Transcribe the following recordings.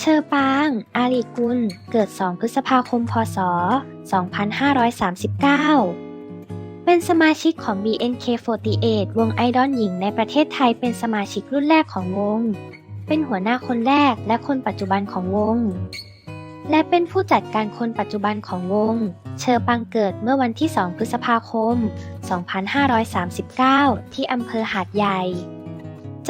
เชอปาง อาลีกุล เกิด 2 พฤษภาคม พศ 2539 เป็นสมาชิกของ BNK48 วงไอดอลหญิงในประเทศไทยเป็นสมาชิกรุ่นแรกของวง เป็นหัวหน้าคนแรกและคนปัจจุบันของวง และเป็นผู้จัดการคนปัจจุบันของวง เชอปางเกิดเมื่อวันที่ 2 พฤษภาคม 2539 ที่อำเภอหาดใหญ่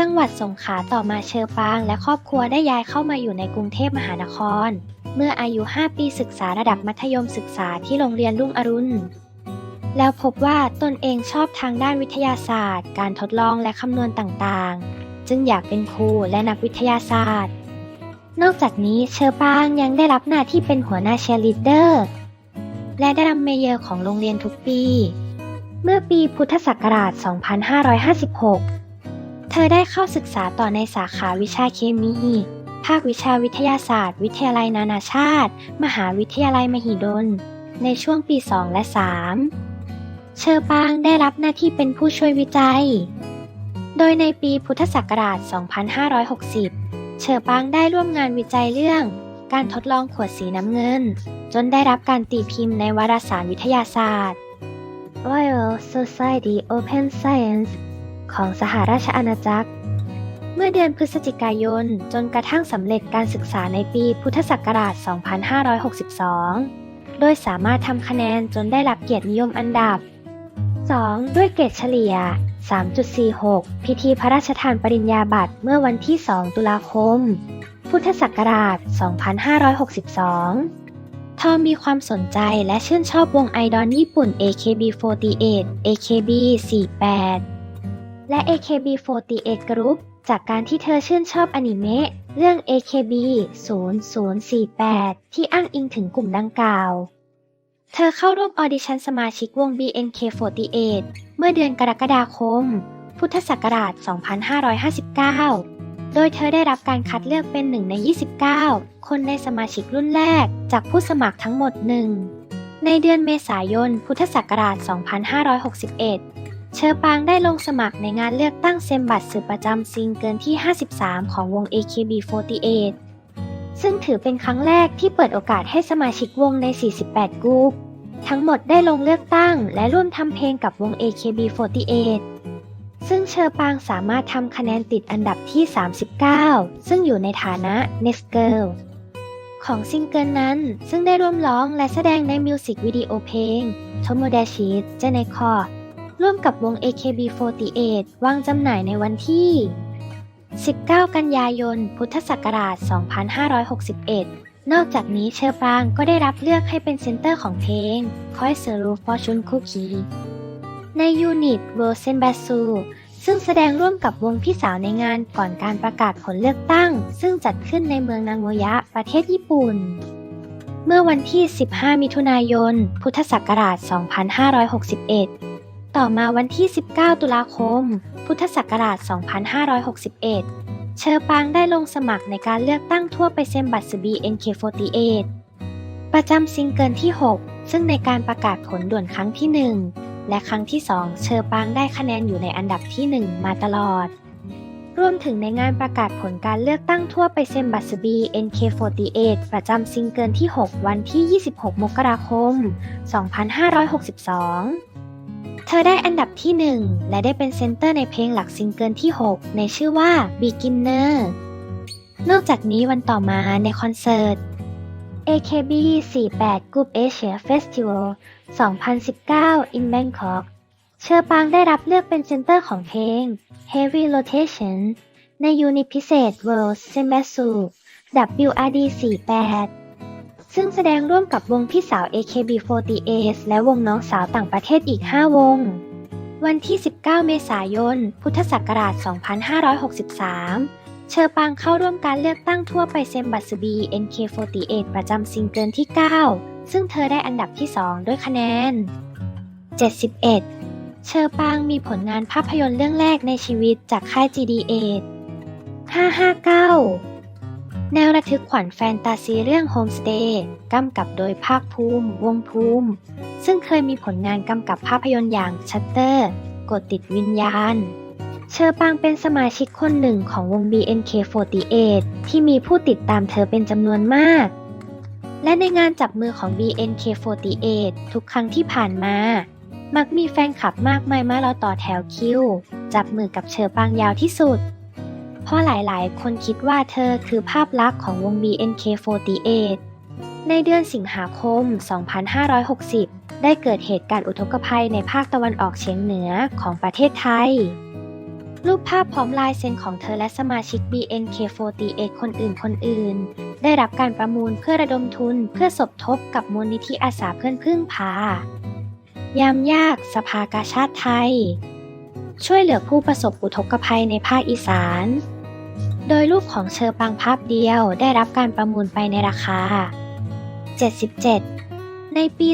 จังหวัดสงขลาต่อมาเชอปาง และครอบครัวได้ย้ายเข้ามาอยู่ในกรุงเทพมหานคร เมื่ออายุ 5 ปีศึกษาระดับมัธยมศึกษาที่โรงเรียนรุ่งอรุณ แล้วพบว่าตนเองชอบทางด้านวิทยาศาสตร์ การทดลองและคำนวณต่างๆ จึงอยากเป็นครูและนักวิทยาศาสตร์ นอกจากนี้เชอปางยังได้รับหน้าที่เป็นหัวหน้าเชียร์ลีดเดอร์และได้รับเมเยอร์ของโรงเรียนทุกปี เมื่อปีพุทธศักราช 2556 เธอได้เข้าศึกษาต่อในสาขาวิชาเคมี ภาควิชาวิทยาศาสตร์ วิทยาลัยนานาชาติ มหาวิทยาลัยมหิดล ในช่วงปี 2 และ 3 เชอปางได้รับหน้าที่เป็นผู้ช่วยวิจัย โดยในปีพุทธศักราช 2560 เชอปางได้ร่วมงานวิจัยเรื่อง การทดลองขวดสีน้ำเงิน จนได้รับการตีพิมพ์ในวารสารวิทยาศาสตร์ Royal Society Open Science ของสหราชอาณาจักร เมื่อเดือนพฤศจิกายนจนกระทั่งสำเร็จการศึกษาในปีพุทธศักราช 2562 โดยสามารถทำคะแนนจนได้รับเกียรตินิยมอันดับ 2. ด้วยเกรดเฉลี่ย 3.46 พิธีพระราชทานปริญญาบัตรเมื่อวันที่ 2 ตุลาคม พุทธศักราช 2562ทอมมีความสนใจและชื่นชอบวงไอดอลญี่ปุ่น AKB48 AKB48 และ AKB48 Group จากการที่เธอชื่นชอบอนิเมะเรื่อง AKB 0048 ที่อ้างอิงถึงกลุ่มดังกล่าว เธอเข้าร่วมออดิชั่นสมาชิกวง BNK48 เมื่อเดือนกรกฎาคม พุทธศักราช 2559 โดยเธอได้รับการคัดเลือกเป็นหนึ่งใน 29 คนในสมาชิกรุ่นแรก จากผู้สมัครทั้งหมดหนึ่งในเดือนเมษายน พุทธศักราช 2561 เชอปางได้ลงสมัครในงานเลือกตั้งเซมบัตสื่อประจำซิงเกิลที่ 53 ของวง AKB48 ซึ่งถือเป็นครั้งแรกที่เปิดโอกาสให้สมาชิกวงใน 48 กรุ๊ปทั้งหมดได้ลงเลือกตั้ง และร่วมทำเพลงกับวง AKB48 ซึ่งเชอปางสามารถทำคะแนนติดอันดับที่ 39 ซึ่งอยู่ในฐานะ Next Girl ของซิงเกิลนั้น ซึ่งได้ร่วมร้องและแสดงในมิวสิกวิดีโอเพลง Tomodachi j a n e k o ร่วมกับวง AKB48 วางจำหน่ายในวันที่ 19 กันยายน พุทธศักราช 2561 นอกจากนี้เชอปรางก็ได้รับเลือกให้เป็นเซนเตอร์ของเพลงคอยเซรูฟอร์ชุนคุกีในยูนิตเว r ร์เซนบ s ซูซึ่งแสดงร่วมกับวงพี่สาวในงานก่อนการประกาศผลเลือกตั้ง ซึ่งจัดขึ้นในเมืองนางโงยะ ประเทศญี่ปุ่น เมื่อวันที่ 15 มิถุนายน พุทธศักราช 2561 ต่อมาวันที่ 19 ตุลาคม พุทธศักราช 2561 เชอปางได้ลงสมัครในการเลือกตั้งทั่วไปเซมบัตสบี NK48 ประจำซิงเกิลที่ 6 ซึ่งในการประกาศผลด่วนครั้งที่ 1 และครั้งที่ 2 เชอปางได้คะแนนอยู่ในอันดับที่ 1 มาตลอด รวมถึงในงานประกาศผลการเลือกตั้งทั่วไปเซมบัสบี NK48 ประจำซิงเกิลที่ 6 วันที่ 26 มกราคม 2562 เธอได้อันดับที่ 1 และได้เป็นเซนเตอร์ในเพลงหลักซิงเกิลที่ 6 ในชื่อว่า Beginner นอกจากนี้วันต่อมาในคอนเสิร์ต AKB 48 Group Asia Festival 2019 in Bangkok เชอปางได้รับเลือกเป็นเซนเตอร์ของเพลง Heavy Rotation ในยูนิตพิเศษ World s e m b a s u WRD 48 ซึ่งแสดงร่วมกับวงพี่สาว AKB48 และวงน้องสาวต่างประเทศอีก 5 วง วันที่ 19 เมษายน พุทธศักราช 2563 เชอปางเข้าร่วมการเลือกตั้งทั่วไปเซมบัตสบี NK48 ประจำซิงเกิลที่ 9 ซึ่งเธอได้อันดับที่ 2 ด้วยคะแนน 71 เชอปางมีผลงานภาพยนตร์เรื่องแรกในชีวิตจากค่าย GD8 559 แนวระทึกขวัญแฟนตาซีเรื่อง Homestay กำกับโดยภาคภูมิ วงภูมิ ซึ่งเคยมีผลงานกำกับภาพยนตร์อย่าง Shutter กดติดวิญญาณ เชอปางเป็นสมาชิกคนหนึ่งของวง BNK48 ที่มีผู้ติดตามเธอเป็นจำนวนมาก และในงานจับมือของ BNK48 ทุกครั้งที่ผ่านมา มักมีแฟนคลับมากมายมารอต่อแถวคิว จับมือกับเชอปางยาวที่สุด เพราะหลายๆ คนคิดว่าเธอคือภาพลักษณ์ของวง BNK48 ในเดือนสิงหาคม 2560 ได้เกิดเหตุการณ์อุทกภัยในภาคตะวันออกเฉียงเหนือของประเทศไทย รูปภาพพร้อมลายเซ็นของเธอและสมาชิก BNK48 คนอื่นคนอื่น ได้รับการประมูลเพื่อระดมทุนเพื่อสมทบกับมูลนิธิอาสาเพื่อนพึ่งพา ยามยากสภากาชาติไทย ช่วยเหลือผู้ประสบอุทกภัยในภาคอีสาน โดยรูปของเชอปังภาพเดียวได้รับการประมูลไปในราคา 77 ในปี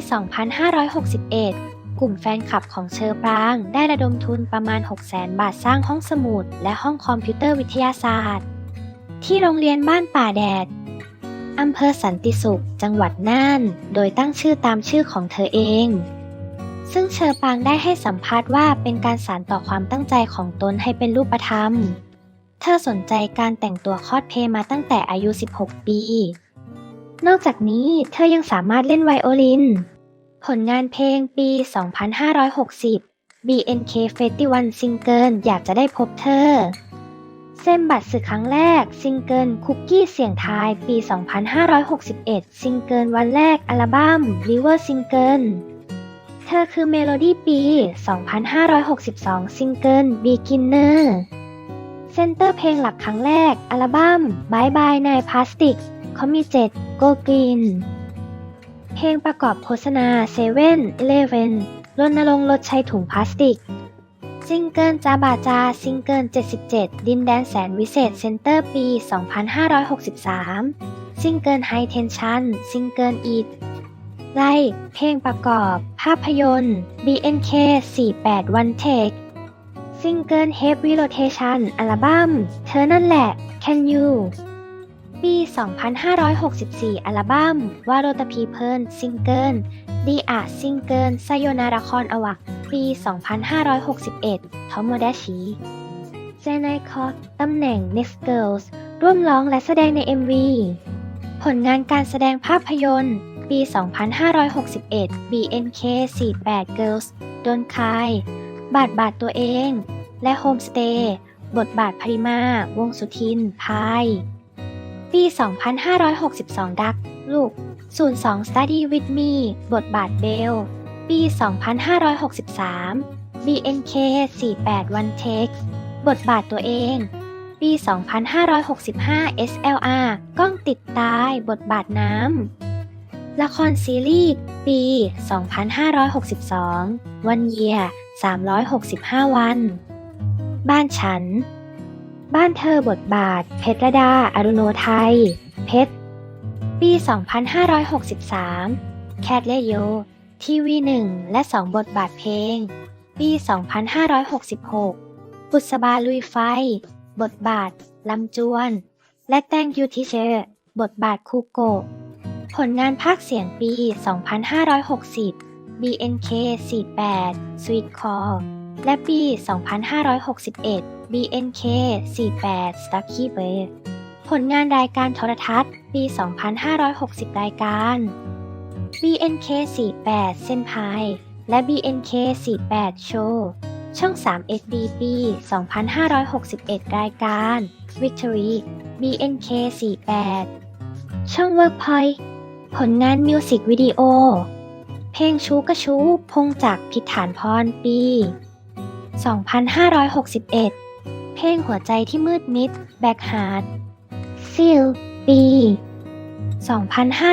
2561 กลุ่มแฟนคลับของเชอปราง ได้ระดมทุนประมาณ 600,000 บาทสร้างห้องสมุด และห้องคอมพิวเตอร์วิทยาศาสตร์ ที่โรงเรียนบ้านป่าแดดอำเภอสันติสุข จังหวัดน่าน โดยตั้งชื่อตามชื่อของเธอเอง ซึ่งเชอปางได้ให้สัมภาษณ์ว่าเป็นการสานต่อความตั้งใจของตนให้เป็นรูปธรรม เธอสนใจการแต่งตัวคอสเพลย์มาตั้งแต่อายุ 16 ปี นอกจากนี้เธอยังสามารถเล่นไวโอลิน ผลงานเพลงปี 2560 BNK 51ซิงเกิลอยากจะได้พบเธอ เส้นบัตรสื่อครั้งแรกซิงเกิลคุกกี้เสียงทายปี 2561 ซิงเกิลวันแรกอัลบั้ม River Single เธอคือเมโลดี้ปี 2562 ซิงเกิล Beginner เซนเตอร์เพลงหลักครั้งแรก อัลบั้ม Bye Bye ในพลาสติกเขามี7 Go Green เพลงประกอบโฆษณา7 Eleven รณรงค์ลดใช้ถุงพลาสติกซิงเกิลจาบาจาซิงเกิล 77 ดินแดนแสนวิเศษเซนเตอร์ปี 2563 ซิงเกิล High Tension ซิงเกิล It ไล่เพลงประกอบ ภาพยนตร์ BNK 48 One Take ซิงเกิล Heavy Rotation อัลบั้มเธอนั่นแหละ Can You ปี 2564 อัลบั้มวาโรตพีเพิลซิงเกิลดีอาซิงเกิลไซโยนาราคอนอวักปี 2561ทอมโมดาชิเซนไนคอตำแหน่ง Next Girls ร่วมร้องและแสดงใน MV ผลงานการแสดงภาพยนตร์ ปี 2561 BNK 48 Girls โดนคาย บาทบาทตัวเอง และโฮมสเตย์บทบาทพริมา วงสุทิน พาย ปี 2562 ดัก ลูก 02 Study with me บทบาทเบล ปี 2563 BNK 48 One Take บทบาทตัวเอง ปี 2565 SLR กล้องติดตายบทบาทน้ำ ละครซีรีส์ ปี 2562วันเยีย 365 วัน บ้านฉัน บ้านเธอบทบาท เพชรดาอรุโนไทย เพชร ปี 2563 แคทเลโย ทีวีหนึ่งและสองบทบาทเพลง ปี 2566 บุษบาลุยไฟ บทบาท ลำจวน และแตงยูทิเชอร์บทบาทคูโก ผลงานภาคเสียงปี 2560 BNK 48 Sweet Call และ ปี 2561 BNK 48 Stucky Bird ผลงานรายการโทรทัศน์ ปี 2560 รายการ BNK 48 เส้นพายและ BNK 48 Show ช่อง3 SD ปี 2561 รายการ Victory BNK 48 ช่อง Workpoint ผลงานมิวสิกวิดีโอ เพลงชูกระชูพงจากพิฐานพรปี 2561 เพลงหัวใจที่มืดมิด แบกฮาร์ดซิลปี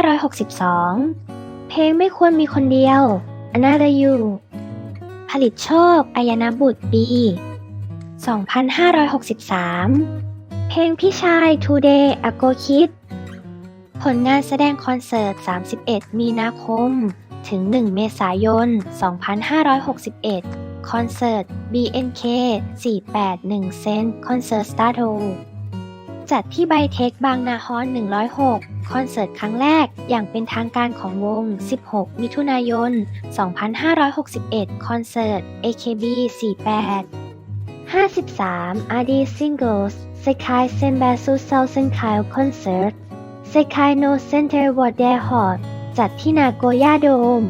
2562 เพลงไม่ควรมีคนเดียว Another You ผลิตโชคอายนาบุตรปี 2563 เพลงพี่ชาย Today a Go Kid ผลงานแสดงคอนเสิร์ต 31 มีนาคม ถึง 1 เมษายน 2561 คอนเสิร์ต BNK 481 เซนคอนเสิร์ตสตาร์โจัดที่ไบเทคบางนาฮอน 106 คอนเสิร์ตครั้งแรกอย่างเป็นทางการของวง 16 มิถุนายน 2561 คอนเสิร์ต AKB 48 53 RD Singles Sekai Senbatsu Thousand Kyle Concert Sekai No Center w o r d e h o t จัดที่นาโกย่าโดม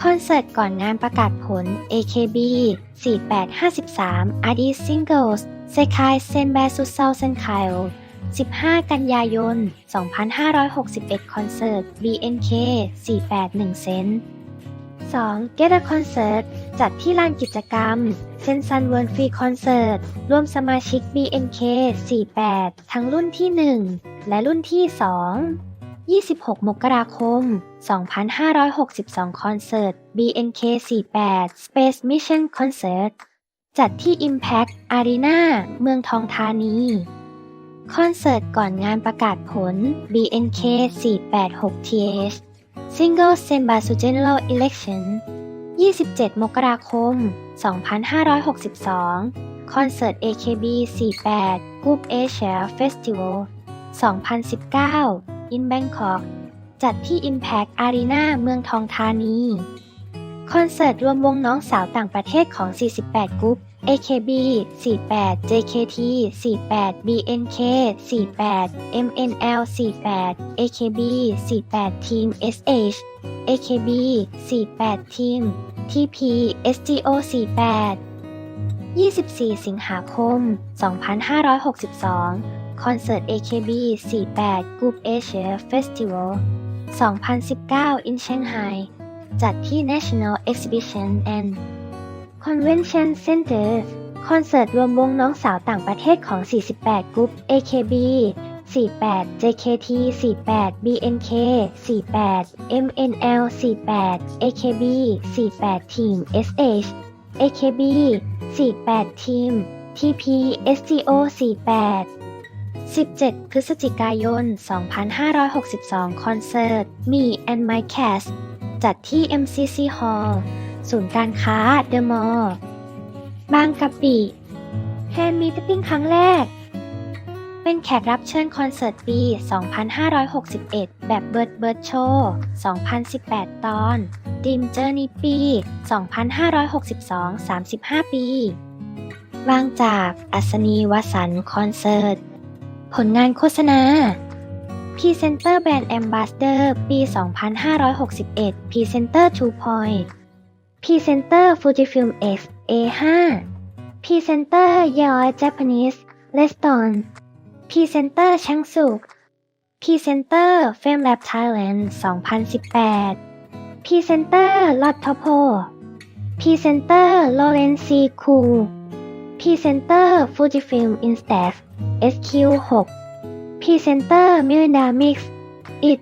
คอนเสิร์ตก่อนงานประกาศผล AKB 4853 RD Singles Sekai Senbatsu Thousand Kyle 15 กันยายน 2561 คอนเสิร์ต BNK 481 เซน 2. Get a Concert จัดที่ลานกิจกรรมเซนซันเวิร์นฟรีคอนเสิร์ตรวมสมาชิก BNK 48 ทั้งรุ่นที่ 1 และรุ่นที่ 2 26 มกราคม 2562 คอนเสิร์ต BNK 48 Space Mission Concert จัดที่ Impact Arena เมืองทองธานี คอนเสิร์ตก่อนงานประกาศผล BNK 486 TH Single Senba s u General Election 27 มกราคม 2562 คอนเสิร์ต AKB 48 Group Asia Festival 2019 in Bangkok จัดที่ Impact Arena เมืองทองธานี คอนเสิร์ตรวมวงน้องสาวต่างประเทศของ 48 กรุ๊ป AKB 48 JKT 48 BNK 48 MNL 48 AKB 48 Team SH AKB 48 Team TP SGO 48 24 สิงหาคม 2562 คอนเสิร์ต AKB 48 Group Asia Festival 2019 in Shanghai จัดที่ National Exhibition and Convention Center คอนเสิร์ตรวมวงน้องสาวต่างประเทศของ 48กรุ๊ป AKB 48 JKT 48 BNK 48 MNL 48 AKB 48 Team SH AKB 48 Team TP SGO 48 17 พฤศจิกายน 2562 คอนเสิร์ต Me and My Cast จัดที่ MCC Hall ศูนย์การค้า The Mall บางกะปิแฮนด์มีตติ้งครั้งแรก เป็นแขกรับเชิญคอนเสิร์ตปี 2561 แบบเบิร์ดเบิร์ดโชว์2018 ตอน Dream Journey ปี 2562 35 ปีวางจาก อัศนีวสันคอนเสิร์ต ผลงานโฆษณาพรีเซนเตอร์แบรนด์แอมบาสเดอร์ปี 2561พรีเซนเตอร์ Two Point พรีเซนเตอร์ Fujifilm X A5 พรีเซนเตอร์ Yaoi Japanese Restaurant พรีเซนเตอร์ช่างสุขพรีเซนเตอร์ Fame Lab Thailand 2018พรีเซนเตอร์ลอตทอโพพรีเซนเตอร์โลเรนซีคู พรีเซนเตอร์ Fujifilm Instax SQ6 พรีเซนเตอร์ Miranda Mix IT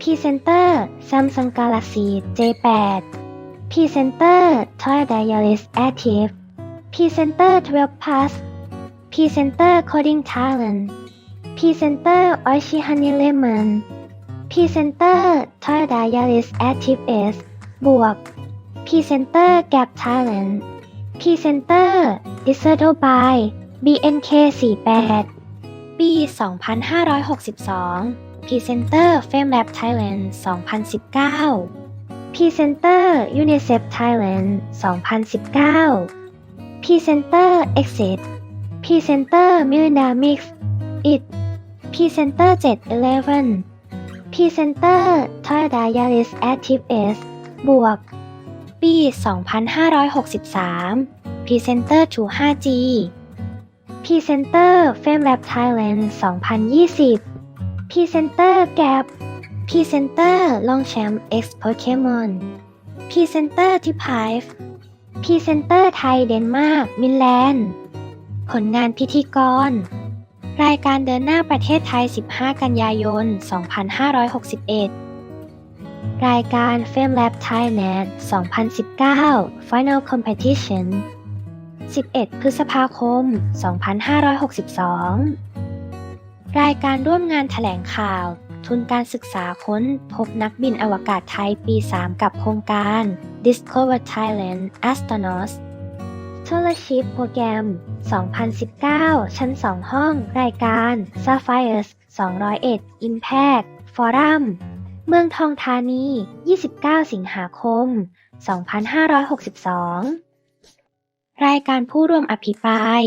พรีเซนเตอร์ Samsung Galaxy J8 พรีเซนเตอร์ Toyota Yaris Active พรีเซนเตอร์12 Plus พรีเซนเตอร์ Coding Talent พรีเซนเตอร์ Oishi Honey Lemon พรีเซนเตอร์ Toyota Yaris Active S บวกพรีเซนเตอร์ Gap Talent พรีเซนเตอร์ Deserto by BNK 48ปี2562พรีเซนเตอร์ Fame Lab Thailand 2019พรีเซนเตอร์ UNICEF Thailand 2019พรีเซนเตอร์ Exit พรีเซนเตอร์ Miranda Mix IT พรีเซนเตอร์711พรีเซนเตอร์ Toyota Yaris Active S บวกปี2563พรีเซนเตอร์ i s a d o b y BNK 48ปี 2562 Presenter FameLab Thailand 2019 Presenter UNICEF Thailand 2019 Presenter Exit Presenter Millennials IT Presenter 711 Presenter Toyota Yaris Active S บวก ปี 2563 Presenter to 5G Presenter Fame Lab Thailand 2020 Presenter Gap Presenter Longchamp X Pokemon Presenter t i p i v e Presenter ไทยเดนมาร์กมินแลนด์ ผลงานพิธีกร รายการเดินหน้าประเทศไทย 15 กันยายน 2561รายการ f a m e Lab Thailand 2019 Final Competition 11 พฤษภาคม 2562 รายการร่วมงานถแถลงข่าว ทุนการศึกษาค้นพบนักบินอวกาศไทยปี 3 กับโครงการ Discover Thailand Astronauts Scholarship Program 2019 ชั้น 2 ห้อง รายการ Sapphires 201 Impact Forum เมืองทองธานี 29 สิงหาคม 2562 รายการผู้ร่วมอภิปราย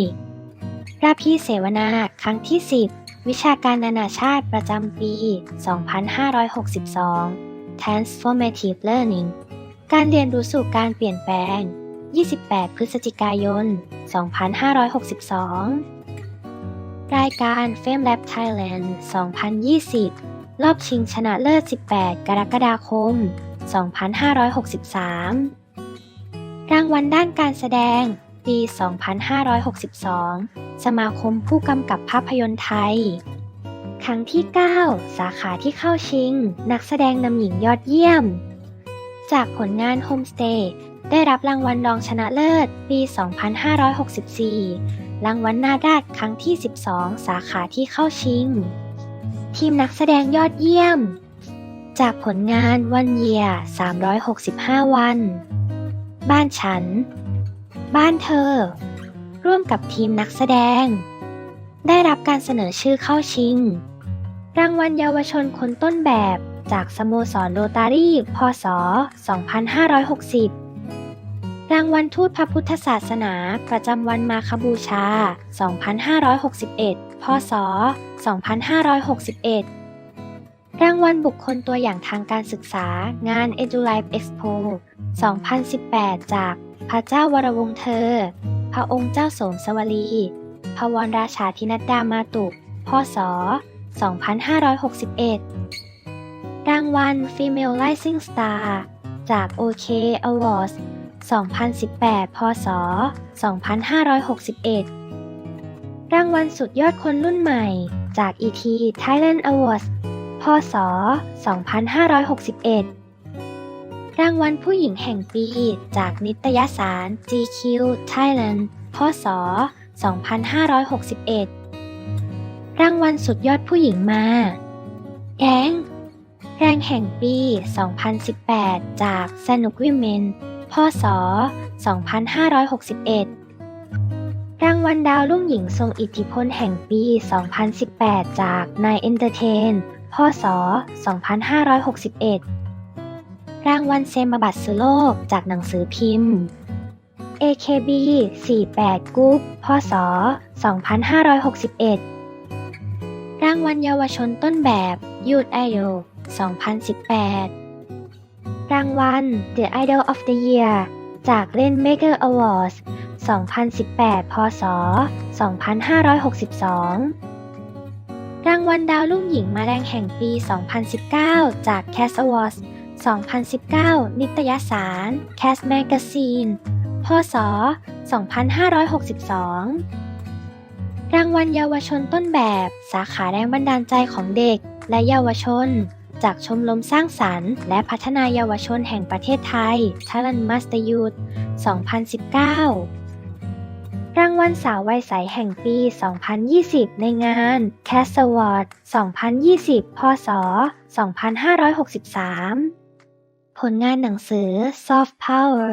ราพี่เสวนาครั้งที่ 10 วิชาการนานาชาติประจำปี 2562 Transformative Learning การเรียนรู้สู่การเปลี่ยนแปลง 28 พฤศจิกายน 2562 รายการ Fame Lab Thailand 2020 รอบชิงชนะเลิศ 18 กรกฎาคม 2563 รางวัลด้านการแสดง ปี 2562 สมาคมผู้กำกับภาพยนตร์ไทย ครั้งที่ 9 สาขาที่เข้าชิง นักแสดงนำหญิงยอดเยี่ยม จากผลงาน Homestay ได้รับรางวัลรองชนะเลิศ ปี 2564 รางวัลนาราชครั้งที่ 12 สาขาที่เข้าชิง ทีมนักแสดงยอดเยี่ยม จากผลงานวันเยีย365 วัน บ้านฉัน บ้านเธอ ร่วมกับทีมนักแสดง ได้รับการเสนอชื่อเข้าชิง รางวัลเยาวชนคนต้นแบบจากสโมสรโรตารี่พศ 2560 รางวัลทูตพระพุทธศาสนาประจำวันมาคบูชา 2561 พศ 2561 รางวัลบุคคลตัวอย่างทางการศึกษางาน EduLife Expo 2018 จากพระเจ้าวรวงศ์เธอ พระองค์เจ้าโสมสวลี พระวรราชาธินัดดามาตุพศ 2561 รางวัล Female Rising Star จาก OK Awards 2018 พศ 2561 รางวัลสุดยอดคนรุ่นใหม่จาก ET Thailand Awards พศ 2561 รางวัลผู้หญิงแห่งปีจากนิตยสาร GQ Thailand พศ 2561 รางวัลสุดยอดผู้หญิงมาแก๊งแรงแห่งปี 2018 จากสนุกวิเมน พศ 2561 รางวัลดาวรุ่งหญิงทรงอิทธิพลแห่งปี 2018 จากนายเอนเตอร์เทน พศ 2561 รางวัลเซมบัตสึโลกจากหนังสือพิมพ์ AKB 48 Group พศ 2561 รางวัลเยาวชนต้นแบบ Youth Idol 2018 รางวัล The Idol of the Year จากเล่น Maker Awards 2018 พศ 2562 รางวัลดาวรุ่งหญิงมาแรงแห่งปี 2019 จาก c a s Awards 2019 นิตยสาร c a s Magazine พศ 2562 รางวัลเยาวชนต้นแบบ สาขาแรงบันดาลใจของเด็ก และเยาวชน จากชมรมสร้างสรรค์ และพัฒนาเยาวชนแห่งประเทศไทย Talent Master Youth 2019 รางวัลสาววัยใสแห่งปี 2020 ในงาน Casaward 2020 พศ 2563 ผลงานหนังสือ Soft Power